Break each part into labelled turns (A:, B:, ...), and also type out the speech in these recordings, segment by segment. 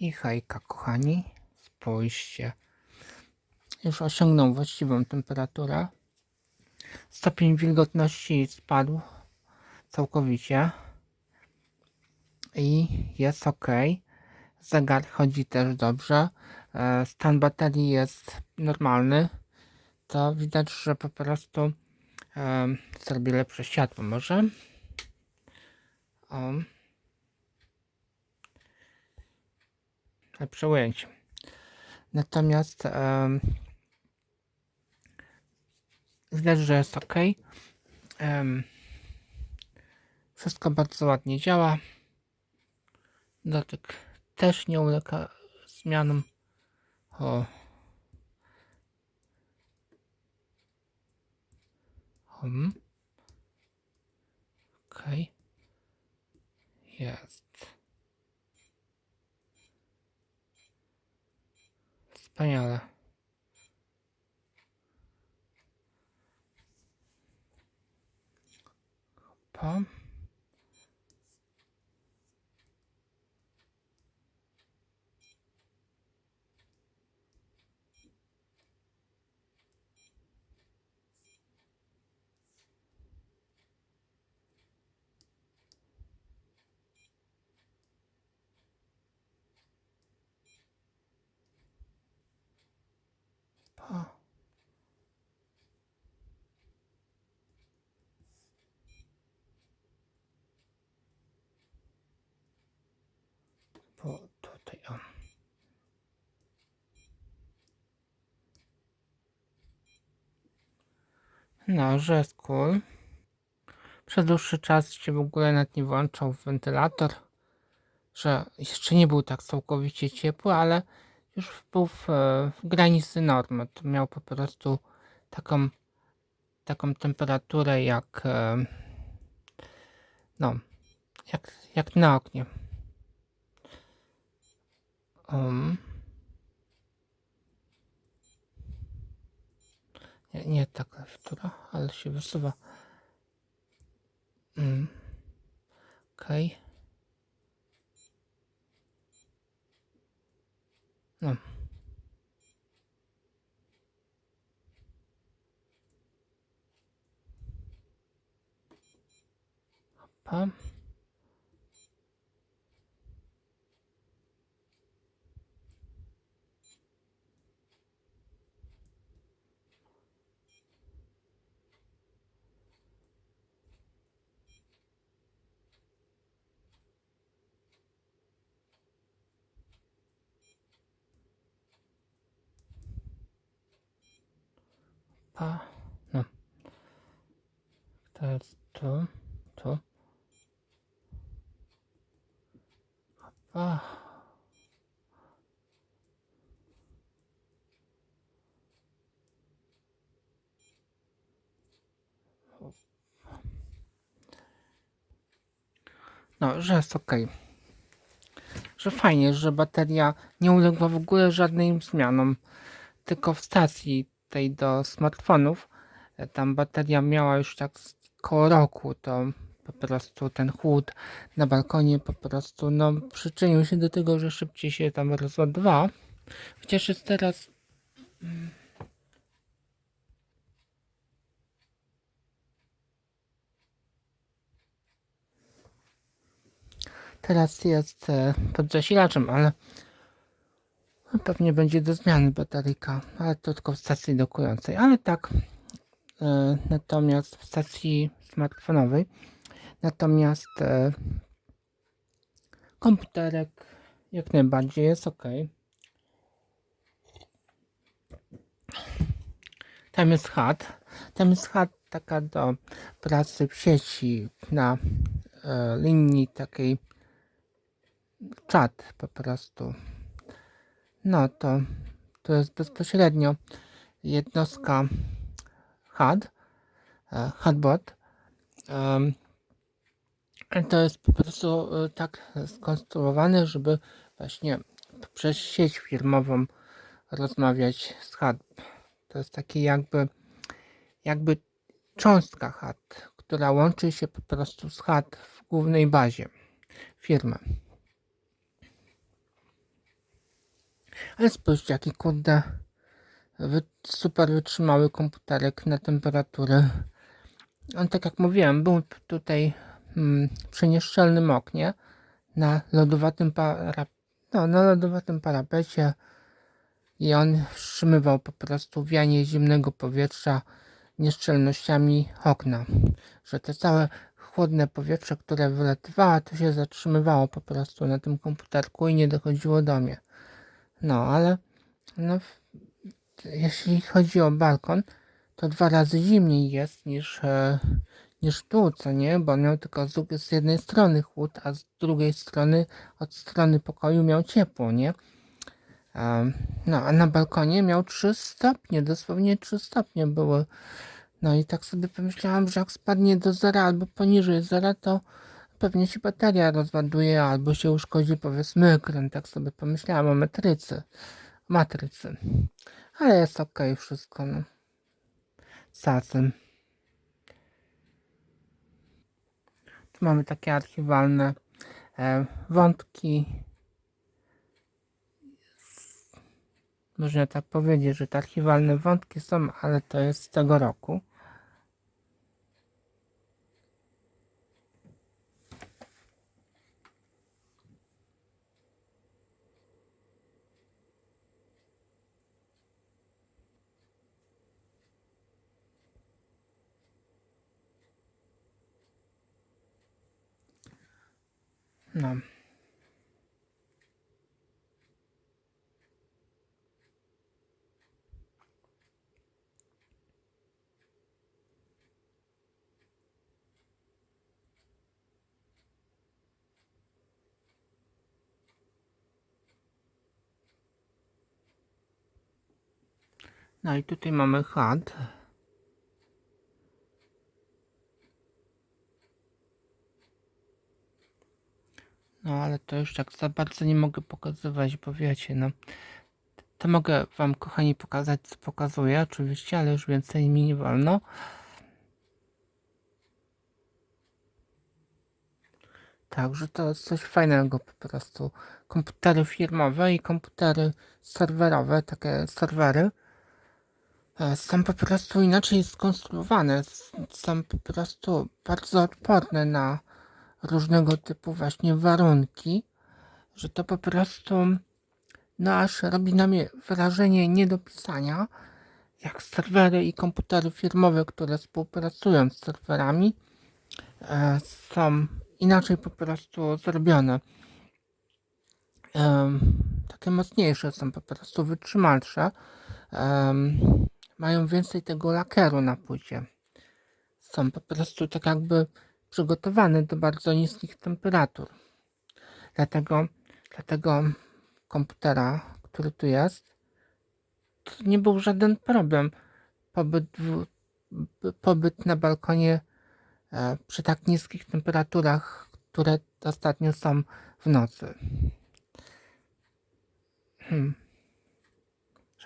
A: I hejka, kochani. Spójrzcie. Już osiągnął właściwą temperaturę. Stopień wilgotności spadł całkowicie. I jest ok. Zegar chodzi też dobrze. E, Stan baterii jest normalny. To widać, że po prostu zrobię lepsze światło może. O. ujęcie. Natomiast em, widać, że jest ok. Em, wszystko bardzo ładnie działa. Dotyk też nie ulega zmianom. O. Hmm. Ok. Jest. Wspaniale. Pa. Po tutaj o. No, że jest cool. Przez dłuższy czas się w ogóle nawet nie włączał wentylator, że jeszcze nie był tak całkowicie ciepły, ale już był w, w granicy normy. To miał po prostu taką, taką temperaturę jak e, no, jak, jak na oknie. Um. Nie, nie ta klawiatura, ale się wysuwa. Mm. Okej. No. Pa. Pa. No. To jest tu. Tu. Pa. No, że jest ok. Że fajnie, że bateria nie uległa w ogóle żadnym zmianom. Tylko w stacji tej do smartfonów, tam bateria miała już tak koło roku, to po prostu ten chłód na balkonie po prostu no, przyczynił się do tego, że szybciej się tam rozładowała. Chociaż jest teraz teraz jest e, pod zasilaczem, ale pewnie będzie do zmiany bateryjka, ale to tylko w stacji dokującej, ale tak e, natomiast w stacji smartfonowej. Natomiast e, komputerek jak najbardziej jest ok. Tam jest chat tam jest chat taka do pracy w sieci na e, linii takiej czat po prostu no to to jest bezpośrednio jednostka HUD, e, HUDbot. To jest po prostu e, tak skonstruowane, żeby właśnie przez sieć firmową rozmawiać z HUD. To jest taki jakby jakby cząstka HUD, która łączy się po prostu z HUD w głównej bazie firmy. Ale spójrzcie, jaki kurde super wytrzymały komputerek na temperaturę. On tak jak mówiłem, był tutaj mm, przy nieszczelnym oknie na lodowatym para, no, na lodowatym parapecie i on wstrzymywał po prostu wianie zimnego powietrza nieszczelnościami okna. Że te całe chłodne powietrze, które wylatywało, to się zatrzymywało po prostu na tym komputerku i nie dochodziło do mnie. No, ale no, jeśli chodzi o balkon, to dwa razy zimniej jest niż, e, niż tu, co nie? Bo miał tylko z, z jednej strony chłód, a z drugiej strony, od strony pokoju miał ciepło, nie? Em, no, a na balkonie miał 3 stopnie, dosłownie 3 stopnie były. No i tak sobie pomyślałam, że jak spadnie do zera albo poniżej zera, to pewnie się bateria rozładuje albo się uszkodzi powiedzmy ekran. Tak sobie pomyślałam o matrycy. Matrycy. Ale jest ok wszystko, no. Sasem. Tu mamy takie archiwalne e, wątki. Można tak powiedzieć, że te archiwalne wątki są, ale to jest z tego roku. No. No i tutaj mamy HUD. No ale to już tak za bardzo nie mogę pokazywać, bo wiecie, no. To mogę wam, kochani, pokazać, co pokazuję, oczywiście, ale już więcej mi nie wolno. Także to jest coś fajnego po prostu. Komputery firmowe i komputery serwerowe, takie serwery, e, są po prostu inaczej skonstruowane. Są po prostu bardzo odporne na różnego typu właśnie warunki, że to po prostu no aż robi na mnie wrażenie nie do pisania, jak serwery i komputery firmowe, które współpracują z serwerami, e, są inaczej po prostu zrobione. Em, takie mocniejsze są po prostu wytrzymalsze. Em, mają więcej tego lakieru na płycie. Są po prostu tak jakby przygotowane do bardzo niskich temperatur. Dlatego, dlatego komputera, który tu jest, to nie był żaden problem. Pobyt, w, pobyt na balkonie e, przy tak niskich temperaturach, które ostatnio są w nocy. Hmm.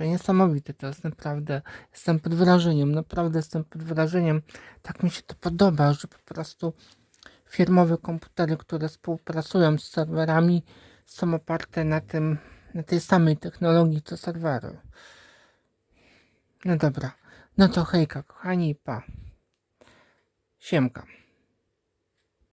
A: Niesamowite to jest naprawdę. Jestem pod wrażeniem, naprawdę jestem pod wrażeniem. Tak mi się to podoba, że po prostu firmowe komputery, które współpracują z serwerami, są oparte na tym, na tej samej technologii co serwery. No dobra, no to hejka, kochani, pa. Siemka.